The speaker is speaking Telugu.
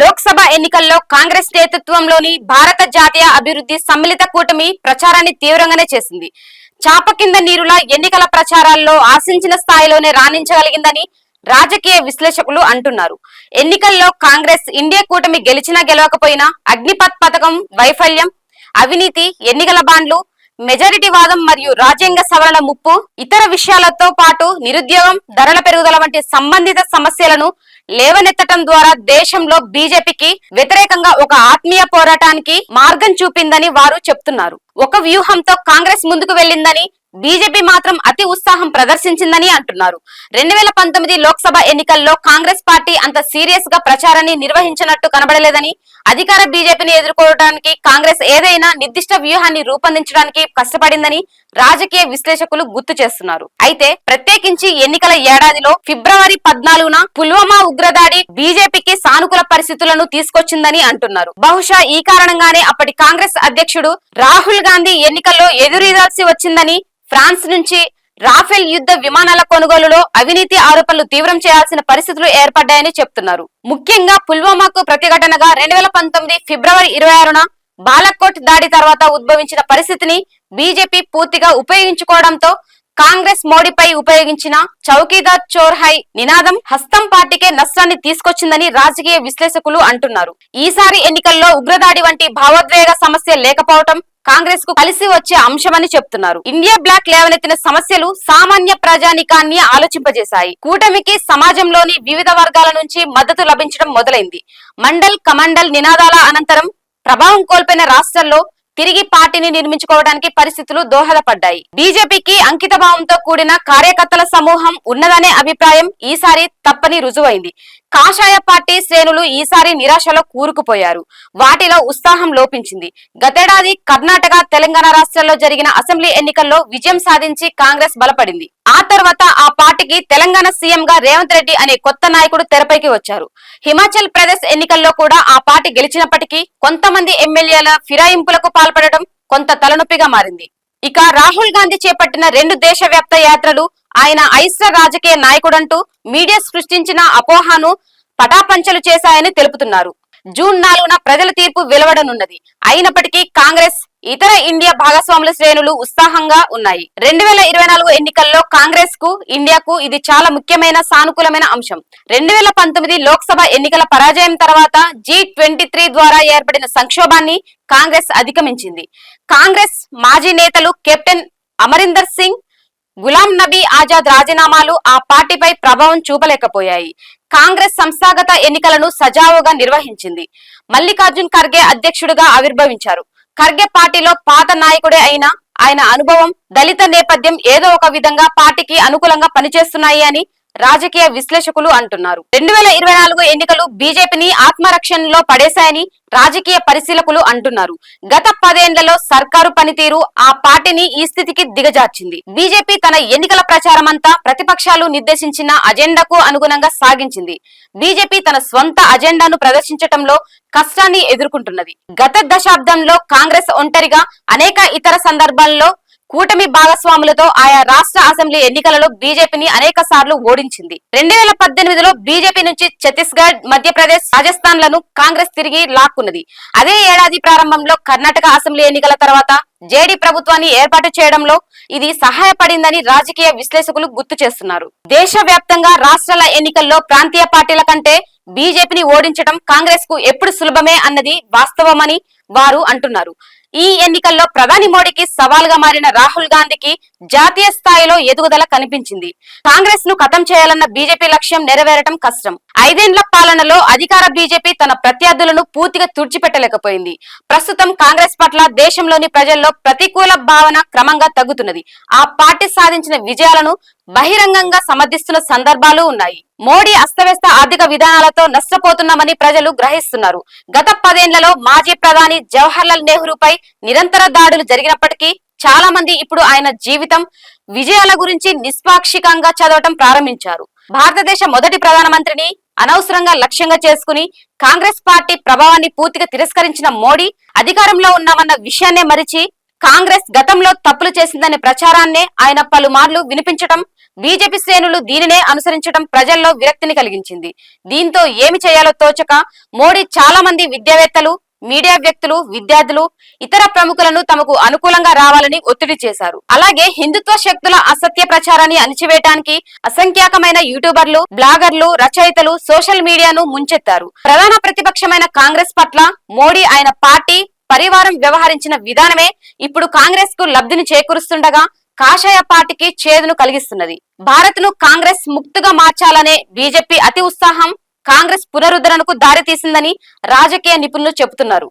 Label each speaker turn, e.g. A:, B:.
A: లోక్సభ ఎన్నికల్లో కాంగ్రెస్ నేతృత్వంలోని భారత జాతీయ అభివృద్ధి సమ్మిళిత కూటమి ప్రచారాన్ని తీవ్రంగానే చేసింది. చాప కింద నీరులా ఎన్నికల ప్రచారాల్లో ఆశించిన స్థాయిలోనే రాణించగలిగిందని రాజకీయ విశ్లేషకులు అంటున్నారు. ఎన్నికల్లో కాంగ్రెస్ ఇండియా కూటమి గెలిచినా గెలవకపోయినా అగ్నిపత్ పథకం వైఫల్యం అవినీతి ఎన్నికల బాండ్లు మెజారిటీ వాదం మరియు రాజ్యాంగ సవరణ ముప్పు ఇతర విషయాలతో పాటు నిరుద్యోగం ధరల పెరుగుదల వంటి సంబంధిత సమస్యలను లేవనెత్తటం ద్వారా దేశంలో బీజేపీకి వ్యతిరేకంగా ఒక ఆత్మీయ పోరాటానికి మార్గం చూపిందని వారు చెప్తున్నారు. ఒక వ్యూహంతో కాంగ్రెస్ ముందుకు వెళ్ళిందని బీజేపీ మాత్రం అతి ఉత్సాహం ప్రదర్శించిందని అంటున్నారు. రెండు వేల పంతొమ్మిది లోక్సభ ఎన్నికల్లో కాంగ్రెస్ పార్టీ అంత సీరియస్గా ప్రచారాన్ని నిర్వహించినట్టు కనబడలేదని అధికార బీజేపీని ఎదుర్కోవడానికి కాంగ్రెస్ ఏదైనా నిర్దిష్ట వ్యూహాన్ని రూపొందించడానికి కష్టపడిందని రాజకీయ విశ్లేషకులు గుర్తు చేస్తున్నారు. అయితే ప్రత్యేకించి ఎన్నికల ఏడాదిలో ఫిబ్రవరి పద్నాలుగున పుల్వామా ఉగ్రదాడి బీజేపీకి సానుకూల పరిస్థితులను తీసుకొచ్చిందని అంటున్నారు. బహుశా ఈ కారణంగానే అప్పటి కాంగ్రెస్ అధ్యక్షుడు రాహుల్ గాంధీ ఎన్నికల్లో ఎదురీదాల్సి వచ్చిందని ఫ్రాన్స్ నుంచి రాఫెల్ యుద్ధ విమానాల కొనుగోలులో అవినీతి ఆరోపణలు తీవ్రం చేయాల్సిన పరిస్థితులు ఏర్పడ్డాయని చెప్తున్నారు. ముఖ్యంగా పుల్వామాకు ప్రతిఘటనగా రెండు వేల పంతొమ్మిది ఫిబ్రవరి ఇరవై ఆరున బాలకోట్ దాడి తర్వాత ఉద్భవించిన పరిస్థితిని బీజేపీ పూర్తిగా ఉపయోగించుకోవడంతో కాంగ్రెస్ మోడీపై ఉపయోగించిన చౌకీదార్ చోర్ హై నినాదం హస్తం పార్టీకే నష్టాన్ని తీసుకొచ్చిందని రాజకీయ విశ్లేషకులు అంటున్నారు. ఈసారి ఎన్నికల్లో ఉగ్రదాడి వంటి భావోద్వేగ సమస్య లేకపోవటం కాంగ్రెస్కు కలిసి వచ్చే అంశమని చెప్తున్నారు. ఇండియా బ్లాక్ లేవనెత్తిన సమస్యలు సామాన్య ప్రజానికాన్ని ఆలోచింపజేశాయి. కూటమికి సమాజంలోని వివిధ వర్గాల నుంచి మద్దతు లభించడం మొదలైంది. మండల్ కమండల్ నినాదాల అనంతరం ప్రభావం కోల్పోయిన రాష్ట్రాల్లో తిరిగి పార్టీని నిర్మించుకోవడానికి పరిస్థితులు దోహదపడ్డాయి. బీజేపీకి అంకిత భావంతో కూడిన కార్యకర్తల సమూహం ఉన్నదనే అభిప్రాయం ఈసారి తప్పని రుజువైంది. కాషాయ పార్టీ శ్రేణులు ఈసారి నిరాశలో కూరుకుపోయారు. వాటిలో ఉత్సాహం లోపించింది. గతేడాది కర్ణాటక తెలంగాణ రాష్ట్రాల్లో జరిగిన అసెంబ్లీ ఎన్నికల్లో విజయం సాధించి కాంగ్రెస్ బలపడింది. ఆ తర్వాత ఆ పార్టీకి తెలంగాణ సీఎం గా రేవంత్ రెడ్డి అనే కొత్త నాయకుడు తెరపైకి వచ్చారు. హిమాచల్ ప్రదేశ్ ఎన్నికల్లో కూడా ఆ పార్టీ గెలిచినప్పటికీ కొంతమంది ఎమ్మెల్యేల ఫిరాయింపులకు పాల్పడడం కొంత తలనొప్పిగా మారింది. ఇక రాహుల్ గాంధీ చేపట్టిన రెండు దేశవ్యాప్త యాత్రలు ఆయన ఐశ్వర రాజకీయ నాయకుడంటూ మీడియా సృష్టించిన అపోహను పటాపంచలు చేశాయని తెలుపుతున్నారు. జూన్ నాలుగున ప్రజల తీర్పు వెలువడనున్నది. అయినప్పటికీ కాంగ్రెస్ ఇతర ఇండియా భాగస్వాముల శ్రేణులు ఉత్సాహంగా ఉన్నాయి. రెండు వేల ఇరవై నాలుగు ఎన్నికల్లో కాంగ్రెస్కు ఇండియాకు ఇది చాలా ముఖ్యమైన సానుకూలమైన అంశం. రెండు వేల పంతొమ్మిది లోక్సభ ఎన్నికల పరాజయం తర్వాత జీ ట్వంటీ త్రీ ద్వారా ఏర్పడిన సంక్షోభాన్ని కాంగ్రెస్ అధిగమించింది. కాంగ్రెస్ మాజీ నేతలు కెప్టెన్ అమరీందర్ సింగ్ గులాం నబీ ఆజాద్ రాజీనామాలు ఆ పార్టీపై ప్రభావం చూపలేకపోయాయి. కాంగ్రెస్ సంస్థాగత ఎన్నికలను సజావుగా నిర్వహించింది. మల్లికార్జున్ ఖర్గే అధ్యక్షుడిగా ఆవిర్భవించారు. ఖర్గే పార్టీలో పాత నాయకుడే అయినా ఆయన అనుభవం దళిత నేపథ్యం ఏదో ఒక విధంగా పార్టీకి అనుకూలంగా పనిచేస్తున్నాయి అని రాజకీయ విశ్లేషకులు అంటున్నారు. రెండు వేల ఇరవై నాలుగు ఎన్నికలు బీజేపీని ఆత్మరక్షణలో పడేశాయని రాజకీయ పరిశీలకులు అంటున్నారు. గత పదేళ్ళలో సర్కారు పనితీరు ఆ పార్టీని ఈ స్థితికి దిగజార్చింది. బీజేపీ తన ఎన్నికల ప్రచారం అంతా ప్రతిపక్షాలు నిర్దేశించిన అజెండాకు అనుగుణంగా సాగించింది. బీజేపీ తన స్వంత అజెండాను ప్రదర్శించటంలో కష్టాన్ని ఎదుర్కొంటున్నది. గత దశాబ్దంలో కాంగ్రెస్ ఒంటరిగా అనేక ఇతర సందర్భాల్లో కూటమి భాగస్వాములతో ఆయా రాష్ట్ర అసెంబ్లీ ఎన్నికలలో బీజేపీని అనేక సార్లు ఓడించింది. రెండు వేల పద్దెనిమిదిలో బీజేపీ నుంచి ఛత్తీస్గఢ్ మధ్యప్రదేశ్ రాజస్థాన్లను కాంగ్రెస్ తిరిగి లాక్కున్నది. అదే ఏడాది ప్రారంభంలో కర్ణాటక అసెంబ్లీ ఎన్నికల తర్వాత జేడీ ప్రభుత్వాన్ని ఏర్పాటు చేయడంలో ఇది సహాయపడిందని రాజకీయ విశ్లేషకులు గుర్తు చేస్తున్నారు. దేశవ్యాప్తంగా రాష్ట్రాల ఎన్నికల్లో ప్రాంతీయ పార్టీల కంటే బీజేపీని ఓడించడం కాంగ్రెస్కు ఎప్పుడు సులభమే అన్నది వాస్తవమని వారు అంటున్నారు. ఈ ఎన్నికల్లో ప్రధాని మోడీకి సవాల్గా మారిన రాహుల్ గాంధీకి జాతీయ స్థాయిలో ఎదుగుదల కనిపించింది. కాంగ్రెస్ను ఖతం చేయాలన్న బీజేపీ లక్ష్యం నెరవేరటం కష్టం. ఐదేండ్ల పాలనలో అధికార బీజేపీ తన ప్రత్యర్థులను పూర్తిగా తుడిచిపెట్టలేకపోయింది. ప్రస్తుతం కాంగ్రెస్ పట్ల దేశంలోని ప్రజల్లో ప్రతికూల భావన క్రమంగా తగ్గుతున్నది. ఆ పార్టీ సాధించిన విజయాలను బహిరంగంగా సమర్థిస్తున్న సందర్భాలు ఉన్నాయి. మోడీ అస్తవ్యస్త ఆర్థిక విధానాలతో నష్టపోతున్నామని ప్రజలు గ్రహిస్తున్నారు. గత పదేళ్ళలో మాజీ ప్రధాని జవహర్లాల్ నెహ్రూపై నిరంతర దాడులు జరిగినప్పటికీ చాలా మంది ఇప్పుడు ఆయన జీవితం విజయాల గురించి నిష్పాక్షికంగా చదవటం ప్రారంభించారు. భారతదేశ మొదటి ప్రధానమంత్రిని అనవసరంగా లక్ష్యంగా చేసుకుని కాంగ్రెస్ పార్టీ ప్రభావాన్ని పూర్తిగా తిరస్కరించిన మోడీ అధికారంలో ఉన్నామన్న విషయాన్నే మరిచి కాంగ్రెస్ గతంలో తప్పులు చేసిందనే ప్రచారాన్నే ఆయన పలుమార్లు వినిపించటం బీజేపీ శ్రేణులు దీనినే అనుసరించడం ప్రజల్లో విరక్తిని కలిగించింది. దీంతో ఏమి చేయాలో తోచక మోడీ చాలా మంది విద్యావేత్తలు మీడియా వ్యక్తులు విద్యార్థులు ఇతర ప్రముఖులను తమకు అనుకూలంగా రావాలని ఒత్తిడి చేశారు. అలాగే హిందుత్వ శక్తుల అసత్య ప్రచారాన్ని అణిచివేయటానికి అసంఖ్యాకమైన యూట్యూబర్లు బ్లాగర్లు రచయితలు సోషల్ మీడియాను ముంచెత్తారు. ప్రధాన ప్రతిపక్షమైన కాంగ్రెస్ పట్ల మోడీ ఆయన పార్టీ పరివారం వ్యవహరించిన విధానమే ఇప్పుడు కాంగ్రెస్కు లబ్ధిని చేకూరుస్తుండగా కాషాయ పార్టీకి చేదును కలిగిస్తున్నది. భారత్ను కాంగ్రెస్ ముక్తుగా మార్చాలనే బీజేపీ అతి ఉత్సాహం కాంగ్రెస్ పునరుద్ధరణకు దారితీసిందని రాజకీయ నిపుణులు చెబుతున్నారు.